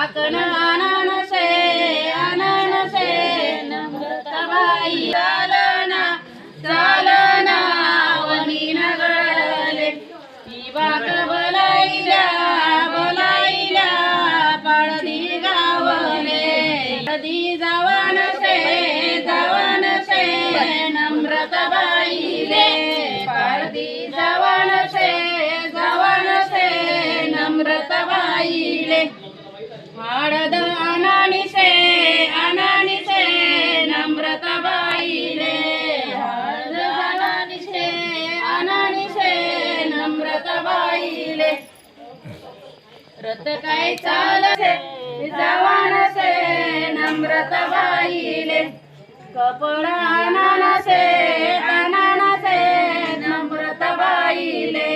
ಕಾಕನ अनानिसे अनानिसे नम्रताबाईले हळद अनानिसे अनानिसे नम्रताबाईले। रत काय चालसे जवानसे नम्रताबाईले। कपडा अनानसे अनानसे नम्रताबाईले।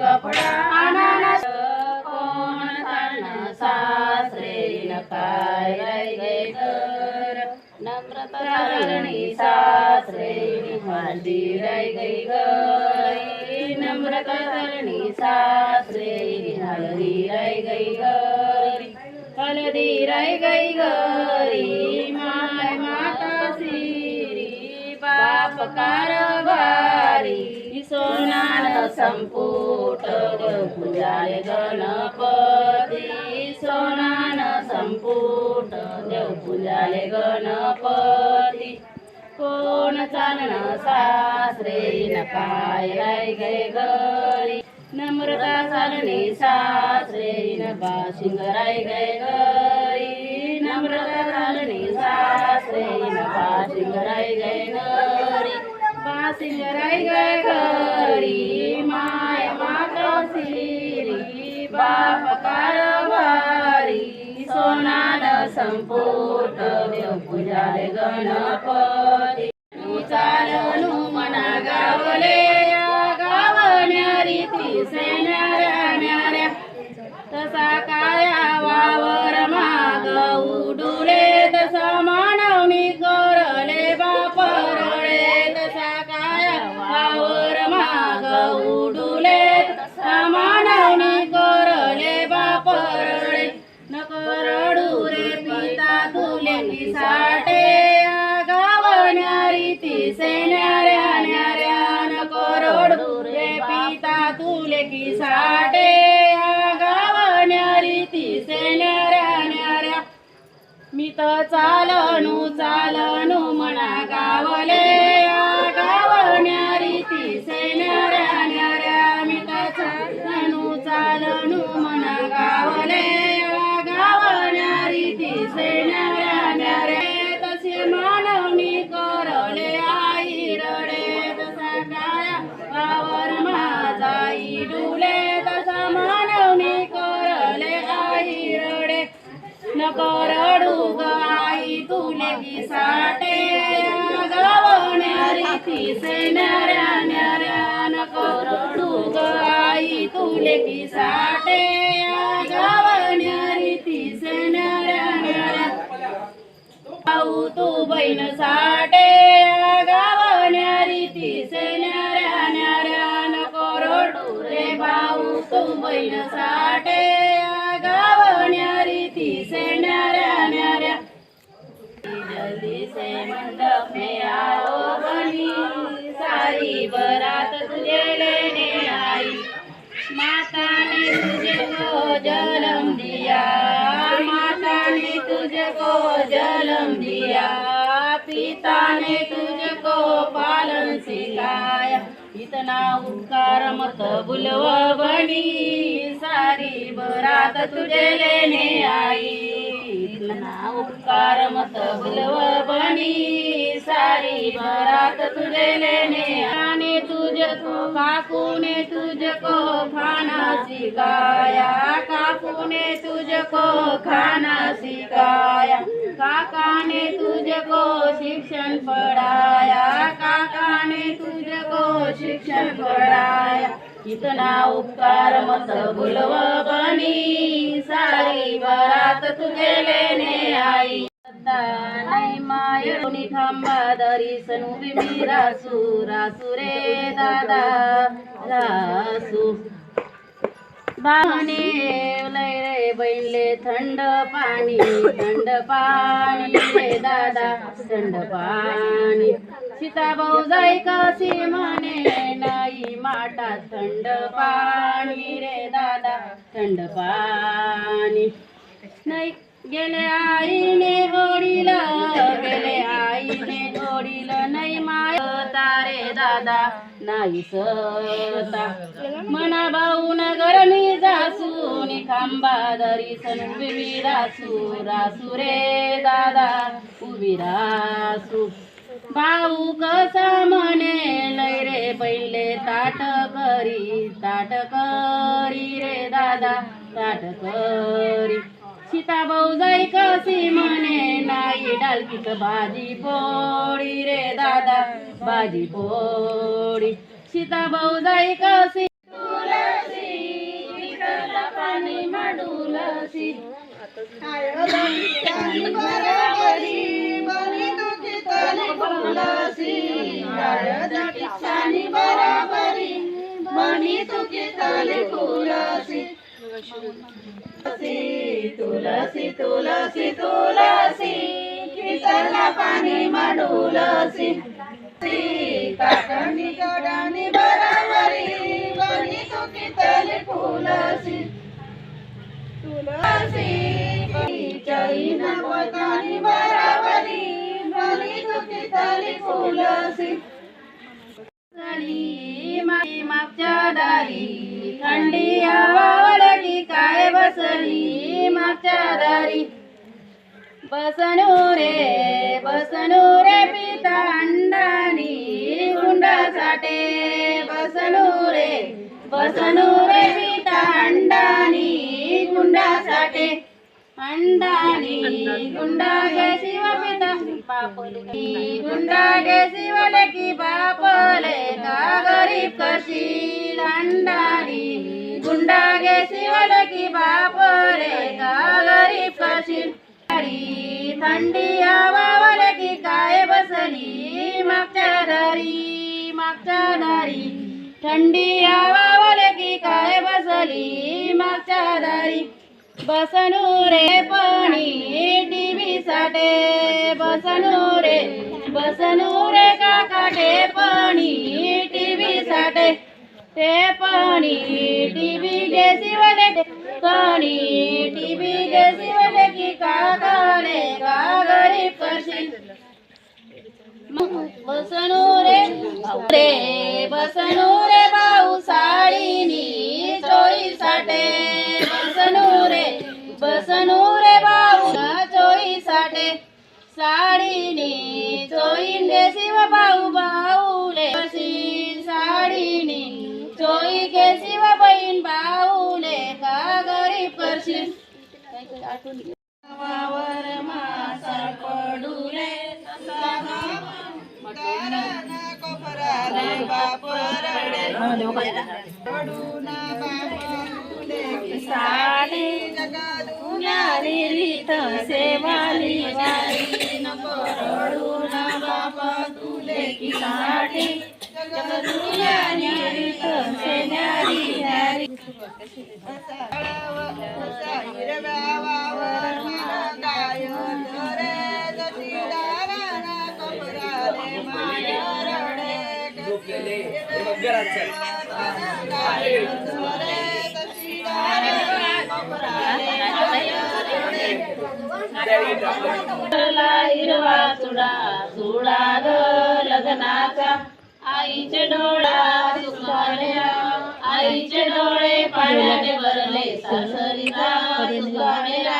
कपडा काय गे कर. नम्रता चालणी सासरे हळदी राय गै नम्रता चालणी सासरे राय गरी राय गरी माय माता सिरी बाप कारभारी. सोनान गणपती. पोट देव देवपूजाय गणपती. कोण चालणं सासरे न पाय राय गे गरी. नम्रता चालणे सासरे न बाशिंगराय गे गरी. नम्रता चालणे सासरे न बाशिंगराय गे गरी. बाशिंगराय गे गरी माय माता सिरी बाप संपूर्ण संपुट देव पूजाले गणपती चालनु मना गावले चालणू चालणू. वाटे गावण्या न्याऱ्या नको रडू न्याऱ्या भाऊ तू बहीण साठे. गावण्या ती सेन्याऱ्या न्याऱ्या नको रडू रे भाऊ तू बहीण साठे. को जन्म दिया। पिता ने तुझको पालन सिखाया इतना उपकार मत बुलवा बनी। सारी बरात तुझे लेने आई। इतना उपकार मत बनी सारी बरात तुझे लेने आने तुझको काकू ने तुझको खाना सिखाया काकू ने तुझको खाना सिखाया काका ने तुझको शिक्षण पढ़ाया, काका ने तुझको शिक्षण पढ़ाया। इतना उपकार मत भूलव बनी सारी बरात तुझे लेने आई. नाही मायणी खांबा दरीसनु बिमी रासू. रासू रे दादा रासू. भावने लय रे बैले थंड पाणी. थंड पाणी रे दादा थंड पाणी. सीताभाऊ जाई कशी म्हणे नाही माटा थंड पाणी रे दादा थंड पाणी. नाही गेले आईने ओढील गेले आईने ओढील नाही माय तारे दादा नाही सता. म्हणा भाऊ नगर मी जासून खांबा दरी सन उभी रासू रासू रे दादा उभी रासू. पाऊ कसा म्हणे लय रे पहिले ताट करी ताट करी रे दादा ताट करी. सीताभाऊ जाई कशी म्हणे नाही डालकीत भाजी पोळी रे दादा भाजी पोळी. सीताभाऊ जाई कशी पाणी तुलसी विठ्ठला पाणी तुलसी तुलसी तुलसी किसला पाणी मांडुलसी काकणी गडानी बराबरी बनी तुलसी चैन पोतानी बराबरी बनी मागच्या दारी थंडी आवावल की काय बसली मागच्या दारी. बसनू रे बसनू रे पिता अंडानी गुंडासाठी बसनू रे बसनू रे पिता अंडानी गुंडासाठी अंडानी गुंडा गे शिव पिता बापले गुंडा गे शिवले की बापले का गरीब करशील अंडानी गुंडा गे शिवले की बापले का गरीब करशील दारी थंडी आवावले की काय बसली मागच्या दारी मागच्या दारी. थंडी आवावले की काय बसली मागच्या दारी. बसनु रे पाणी टीव्ही साठे. बसनु रे बसनु रे काकाटे पाणी टीव्ही साठे. ते पाणी टीव्ही गे शिवले पाणी टीव्ही गे शिवले की काकाने का गरीब करशील. बसनू रे रे रे भाऊ साडीनी बसनू रे भाऊ चोळी साठे. साडीनी गे शिव भाऊ भाऊले बसी साडीनी चोळी गे शिव बहीण भाऊले का गरीब करशील. वावर मासा पडू रे साडी जगदुन्यारी रीत सेवाली वारी नको रडू ना बापा तुले की साडी जगदुन्यारी रीत सेवाली वारी ला हिरवा चुडा चुडा ग लग्नाचा. आईचे डोळा सुकाळ्या आईचे डोळे पाण्याने भरले सासरीचा सुकाळ्या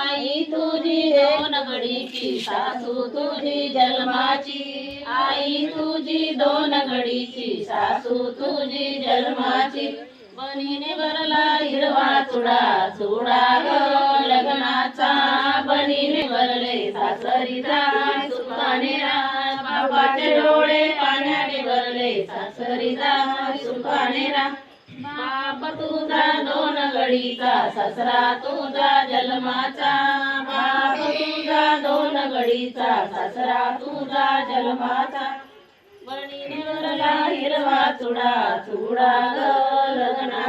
आई तुझी दोन गडीची सासू तुझी जन्माची. आई तुझी दोन गडीची सासू तुझी जन्माची. बनीने भरला हिरवा सासुडा चुडा ग लग्नाचा. बनीने भरले सासरीचा. सुखाने राहा बापाचे डोळे पाण्याने भरले सासरीचा. सुखाने राहा. बाप तुझा दोन गडीचा ससरा तुझा जन्माचा. बाप तुझा दोन गडीचा ससरा तुझा जन्माचा. बनीने भरला हिरवा चुडा चुडा ग लग्ना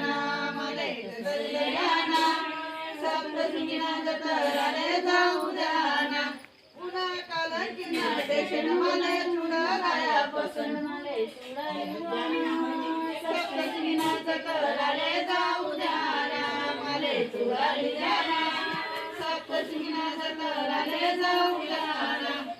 सप्तसिंगीना जतराले जाऊ द्याना उन्हा काल किना देशन मले पसन मले जाऊ द्याना मले चुडाली द्याना जाऊ द्याना